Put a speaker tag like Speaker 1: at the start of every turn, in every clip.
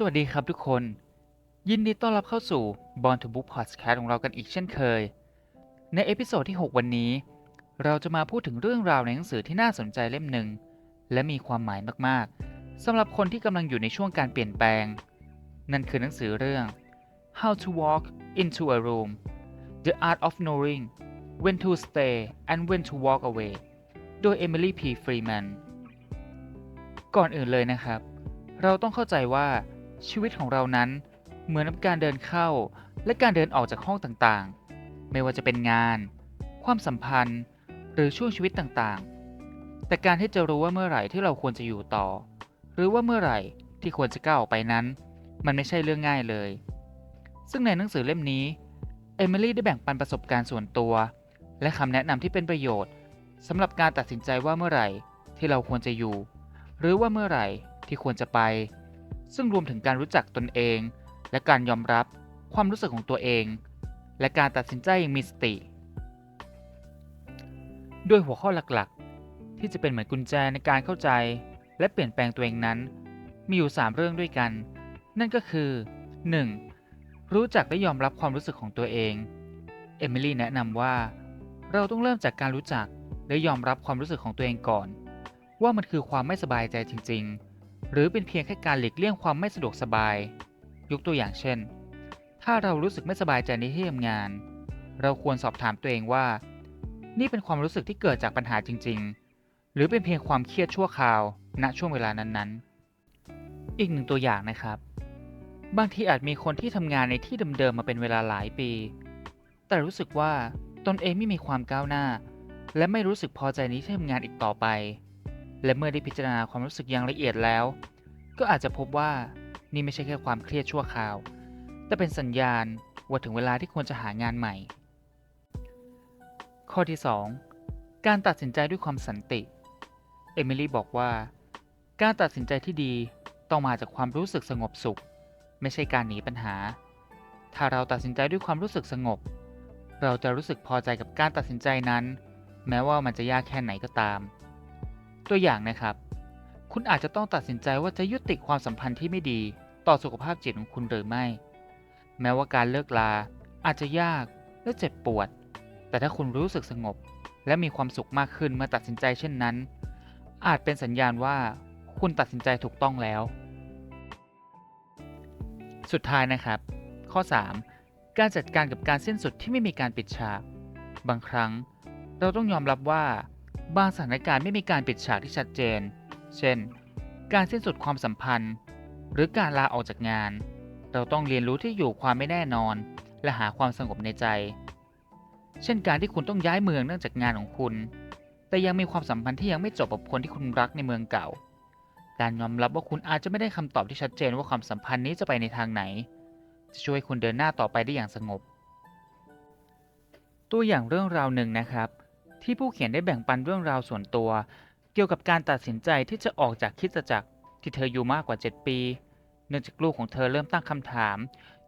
Speaker 1: สวัสดีครับทุกคน ยินดีต้อนรับเข้าสู่ Born to Book Podcast ของเรากันอีกเช่นเคย ในเอพิโซดที่ 6 วันนี้ เราจะมาพูดถึงเรื่องราวในหนังสือที่น่าสนใจเล่มหนึ่ง และมีความหมายมากๆสำหรับคนที่กำลังอยู่ในช่วงการเปลี่ยนแปลง นั่นคือหนังสือเรื่อง How to Walk into a Room The Art of Knowing When to Stay and When to Walk Away โดย Emily P. Freeman ก่อนอื่นเลยนะครับ เราต้องเข้าใจว่า ชีวิตของเรานั้นเหมือนกับการเดินเข้าและการเดินออกจากห้องต่างๆ ไม่ว่าจะเป็นงาน ความสัมพันธ์ หรือช่วงชีวิตต่างๆ แต่การที่จะรู้ว่าเมื่อไหร่ที่เราควรจะอยู่ต่อ หรือว่าเมื่อไหร่ที่ควรจะก้าวออกไปนั้น มันไม่ใช่เรื่องง่ายเลย ซึ่งในหนังสือเล่มนี้ เอมิลี่ได้แบ่งปันประสบการณ์ส่วนตัว และคำแนะนำที่เป็นประโยชน์สำหรับการตัดสินใจว่าเมื่อไหร่ที่เราควรจะอยู่ หรือว่าเมื่อไหร่ที่ควรจะไป ซึ่งรวมถึงการรู้จักตนเอง และการยอมรับความรู้สึกของตัวเอง และการตัดสินใจอย่างมีสติ ด้วยหัวข้อหลักๆ ที่จะเป็นเหมือนกุญแจในการเข้าใจ และเปลี่ยนแปลงตัวเองนั้น มีอยู่ 3 เรื่องด้วยกัน นั่นก็คือ 1. รู้จักและยอมรับความรู้สึกของตัวเอง เอมิลี่แนะนำว่า เราต้องเริ่มจากการรู้จักและยอมรับความรู้สึกของตัวเองก่อน ว่ามันคือความไม่สบายใจจริง ๆ หรือเป็นเพียงแค่การหลีกเลี่ยงความไม่สะดวกสบาย ยกตัวอย่างเช่น ถ้าเรารู้สึกไม่สบายใจในที่ทำงาน เราควรสอบถามตัวเองว่า นี่เป็นความรู้สึกที่เกิดจากปัญหาจริง ๆ หรือเป็นเพียงความเครียดชั่วคราว ณช่วงเวลานั้นๆ อีกหนึ่งตัวอย่างนะครับ บางทีอาจมีคนที่ทำงานในที่เดิมๆมาเป็นเวลาหลายปี แต่รู้สึกว่าตนเองไม่มีความก้าวหน้า และไม่รู้สึกพอใจในที่ทำงานอีกต่อไป และเมื่อได้พิจารณาความรู้สึกอย่างละเอียดแล้ว ก็อาจจะพบว่านี่ไม่ใช่แค่ความเครียดชั่วคราว แต่เป็นสัญญาณว่าถึงเวลาที่ควรจะหางานใหม่ ข้อที่ 2 การตัดสินใจด้วยความสันติ เอมิลี่บอกว่า การตัดสินใจที่ดีต้องมาจากความรู้สึกสงบสุข ไม่ใช่การหนีปัญหา ถ้าเราตัดสินใจด้วยความรู้สึกสงบ เราจะรู้สึกพอใจกับการตัดสินใจนั้น แม้ว่ามันจะยากแค่ไหนก็ตาม ตัวอย่างนะครับ คุณอาจจะต้องตัดสินใจว่าจะยุติความสัมพันธ์ที่ไม่ดีต่อสุขภาพจิตของคุณหรือไม่ แม้ว่าการเลิกลาอาจจะยากและเจ็บปวด แต่ถ้าคุณรู้สึกสงบ และมีความสุขมากขึ้นเมื่อตัดสินใจเช่นนั้น อาจเป็นสัญญาณว่าคุณตัดสินใจถูกต้องแล้ว สุดท้ายนะครับ ข้อ 3 การจัดการกับการสิ้นสุดที่ไม่มีการปิดฉาก บางครั้งเราต้องยอมรับว่า บางสถานการณ์ไม่มีการปิดฉากที่ชัดเจน เช่น การสิ้นสุดความสัมพันธ์ หรือการลาออกจากงาน เราต้องเรียนรู้ที่อยู่ความไม่แน่นอน และหาความสงบในใจ เช่นการที่คุณต้องย้ายเมืองเนื่องจากงานของคุณ แต่ยังมีความสัมพันธ์ที่ยังไม่จบกับคนที่คุณรักในเมืองเก่า การยอมรับว่าคุณอาจจะไม่ได้คำตอบที่ชัดเจนว่าความสัมพันธ์นี้จะไปในทางไหน จะช่วยคุณเดินหน้าต่อไปได้อย่างสงบ ตัวอย่างเรื่องราวหนึ่งนะครับ ที่ผู้เขียนได้แบ่งปันเรื่องราวส่วนตัว เกี่ยวกับการตัดสินใจที่จะออกจากคิดจักรที่เธออยู่มากกว่า 7 ปี เนื่องจากลูกของเธอเริ่มตั้งคำถาม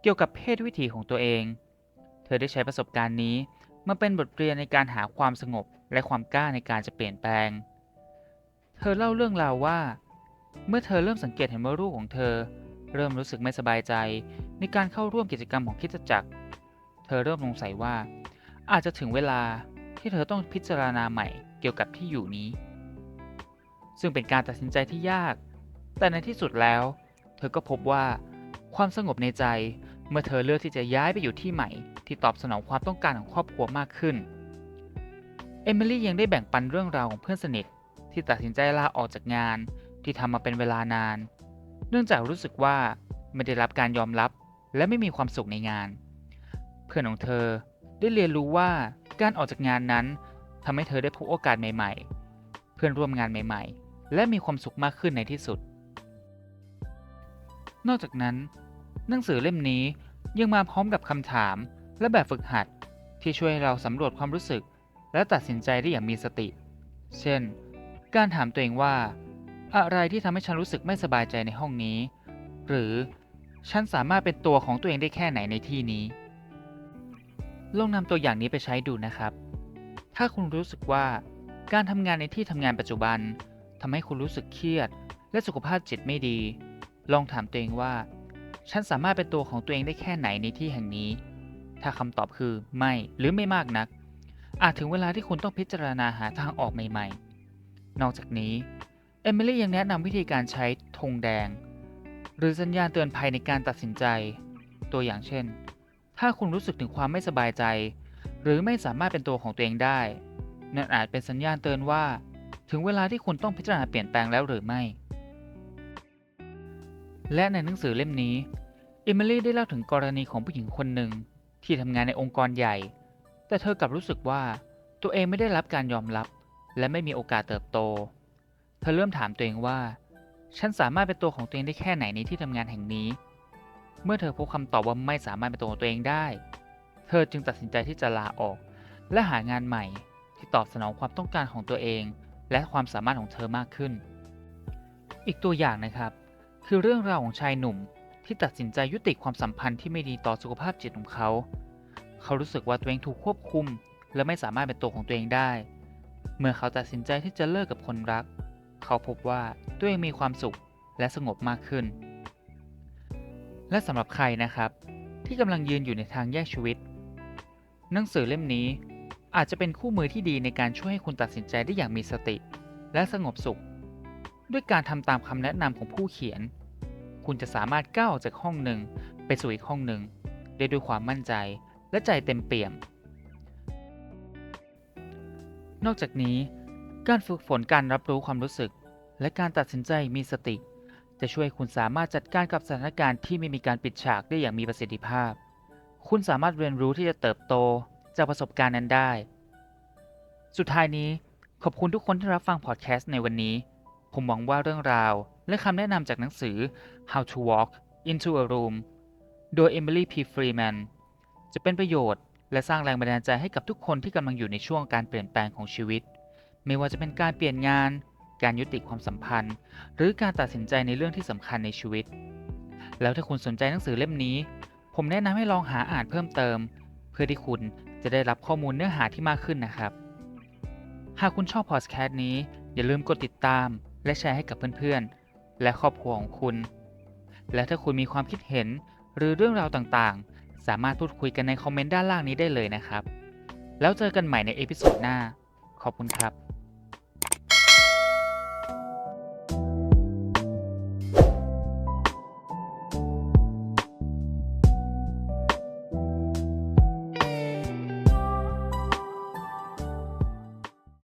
Speaker 1: เกี่ยวกับเพศวิถีของตัวเอง เธอได้ใช้ประสบการณ์นี้มาเป็นบทเรียนในการหาความสงบและความกล้าในการจะเปลี่ยนแปลง เธอเล่าเรื่องราวว่า เมื่อเธอเริ่มสังเกตเห็นว่าลูกของเธอ เริ่มรู้สึกไม่สบายใจ ในการเข้าร่วมกิจกรรมของคิดจักร เธอเริ่มสงสัยว่า อาจจะถึงเวลา ที่เธอต้องพิจารณาใหม่เกี่ยวกับที่อยู่นี้ ซึ่งเป็นการตัดสินใจที่ยาก แต่ในที่สุดแล้ว เธอก็พบว่า ความสงบในใจเมื่อเธอเลือกที่จะย้ายไปอยู่ที่ใหม่ ที่ตอบสนองความต้องการของครอบครัวมากขึ้น เอมิลี่ยังได้แบ่งปันเรื่องราวของเพื่อนสนิทที่ตัดสินใจลาออกจากงานที่ทำมาเป็นเวลานาน เนื่องจากรู้สึกว่าไม่ได้รับการยอมรับและไม่มีความสุขในงาน เพื่อนของเธอได้เรียนรู้ว่า การออกจากงานนั้นทำให้เธอได้พบโอกาสใหม่ ๆ เพื่อนร่วมงานใหม่ ๆ และมีความสุขมากขึ้นในที่สุด นอกจากนั้น หนังสือเล่มนี้ยังมาพร้อมกับคำถามและแบบฝึกหัดที่ช่วยให้เราสำรวจความรู้สึก และตัดสินใจได้อย่างมีสติ เช่น การถามตัวเองว่า อะไรที่ทำให้ฉันรู้สึกไม่สบายใจในห้องนี้ หรือฉันสามารถเป็นตัวของตัวเองได้แค่ไหนในที่นี้ ลองนำตัวอย่างนี้ไปใช้ดูนะครับ ถ้าคุณรู้สึกว่าการทำงานในที่ทำงานปัจจุบันทำให้คุณรู้สึกเครียด และสุขภาพจิตไม่ดี ลองถามตัวเองว่า ฉันสามารถเป็นตัวของตัวเองได้แค่ไหนในที่แห่งนี้ ถ้าคำตอบคือไม่หรือไม่มากนัก อาจถึงเวลาที่คุณต้องพิจารณาหาทางออกใหม่ ๆ นอกจากนี้เอมิลี่ยังแนะนำวิธีการใช้ธงแดง หรือสัญญาณเตือนภัยในการตัดสินใจ ตัวอย่างเช่น ถ้าคุณรู้สึกถึงความไม่สบายใจ หรือไม่สามารถเป็นตัวของตัวเองได้ นั่นอาจเป็นสัญญาณเตือนว่า ถึงเวลาที่คุณต้องพิจารณาเปลี่ยนแปลงแล้วหรือไม่ และในหนังสือเล่มนี้เอมิลี่ได้เล่าถึงกรณีของผู้หญิงคนหนึ่งที่ทำงานในองค์กรใหญ่ แต่เธอกลับรู้สึกว่าตัวเองไม่ได้รับการยอมรับ และไม่มีโอกาสเติบโต เธอเริ่มถามตัวเองว่า ฉันสามารถเป็นตัวของตัวเองได้แค่ไหนในที่ทำงานแห่งนี้ เมื่อเธอพบคำตอบว่าไม่สามารถเป็นตัวของตัวเองได้ เธอจึงตัดสินใจที่จะลาออก และหางานใหม่ที่ตอบสนองความต้องการของตัวเอง และความสามารถของเธอมากขึ้น อีกตัวอย่างนะครับ คือเรื่องราวของชายหนุ่มที่ตัดสินใจยุติความสัมพันธ์ที่ไม่ดีต่อสุขภาพจิตของเขา เขารู้สึกว่าตัวเองถูกควบคุม และไม่สามารถเป็นตัวของตัวเองได้ เมื่อเขาตัดสินใจที่จะเลิกกับคนรัก เขาพบว่าตัวเองมีความสุขและสงบมากขึ้น และสำหรับใครนะครับ ที่กำลังยืนอยู่ในทางแยกชีวิต หนังสือเล่มนี้อาจจะเป็นคู่มือที่ดีในการช่วยให้คุณตัดสินใจได้อย่างมีสติ และสงบสุข ด้วยการทำตามคำแนะนำของผู้เขียน คุณจะสามารถก้าวออกจากห้องหนึ่งไปสู่อีกห้องหนึ่งได้ด้วยความมั่นใจและใจเต็มเปี่ยม นอกจากนี้ การฝึกฝนการรับรู้ความรู้สึก และการตัดสินใจมีสติ จะช่วยคุณสามารถจัดการกับสถานการณ์ที่ไม่มีการปิดฉากได้อย่างมีประสิทธิภาพ คุณสามารถเรียนรู้ที่จะเติบโตจากประสบการณ์นั้นได้ สุดท้ายนี้ขอบคุณทุกคนที่รับฟังพอดแคสต์ในวันนี้ ผมหวังว่าเรื่องราว และคำแนะนำจากหนังสือ How to Walk into a Room โดย Emily P. Freeman จะเป็นประโยชน์และสร้างแรงบันดาลใจให้กับทุกคนที่กำลังอยู่ในช่วงการเปลี่ยนแปลงของชีวิต ไม่ว่าจะเป็นการเปลี่ยนงาน การยุติความสัมพันธ์ หรือการตัดสินใจในเรื่องที่สำคัญในชีวิต แล้วถ้าคุณสนใจหนังสือเล่มนี้ ผมแนะนำให้ลองหาอ่านเพิ่มเติม เพื่อที่คุณจะได้รับข้อมูลเนื้อหาที่มากขึ้นนะครับ หากคุณชอบพอดแคสต์นี้ อย่าลืมกดติดตาม และแชร์ให้กับเพื่อนๆ และครอบครัวของคุณ และถ้าคุณมีความคิดเห็นหรือเรื่องราวต่างๆ สามารถพูดคุยกันในคอมเมนต์ด้านล่างนี้ได้เลยนะครับ แล้วเจอกันใหม่ในเอพิโซดหน้า ขอบคุณครับ